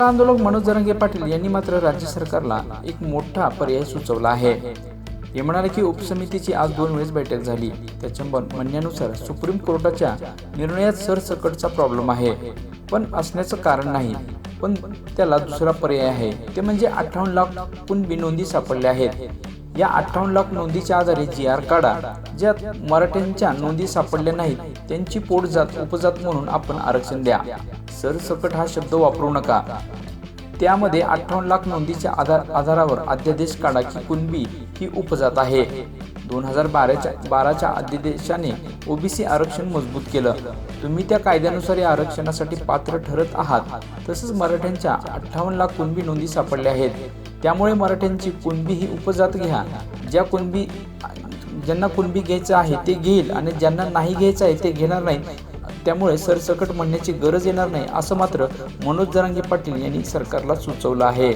आंदोलक मनोज जरंगे पाटील यांनी मात्र राज्य सरकारला एक मोठा पर्याय सुचवला आहे. ते म्हणाले की उपसमितीची आज दोन वेळेस बैठक झाली. त्याच्या म्हणण्यानुसार सुप्रीम कोर्टाच्या निर्णयात सरसकटचा प्रॉब्लेम आहे. पण असण्याचं कारण नाही. पण त्याला दुसरा पर्याय आहे. ते म्हणजे अठ्ठावन्न लाख कुणबी नोंदी सापडल्या आहेत. या अठ्ठावन्न लाख नोंदीच्या आधारे जी आर काढा ज्यात मराठ्यांच्या नोंदी सापडल्या नाहीत त्यांची पोटजात उपजात म्हणून आपण आरक्षण द्या. सरसकट हा शब्द वापरू नका. त्यामध्ये अठ्ठावन्न लाख नोंदीच्या आधार आधारावर अध्यादेश काढा की कुणबी ही उपजात आहे. दोन हजार बाराच्या बाराच्या अध्यादेशाने ओबीसी आरक्षण मजबूत केलं. तुम्ही त्या कायद्यानुसार या आरक्षणासाठी पात्र ठरत आहात. तसंच मराठ्यांच्या अठ्ठावन्न लाख कुणबी नोंदी सापडल्या आहेत. त्यामुळे मराठ्यांची कुणबी ही उपजात घ्या. ज्या कुणबी ज्यांना कुणबी घ्यायचं आहे ते घेईल आणि ज्यांना नाही घ्यायचं आहे ते घेणार नाही त्यामुळे सरसकट म्हणण्याची गरज येणार नाही असं मात्र मनोज जरांगे पाटील यांनी सरकारला सुचवलं आहे.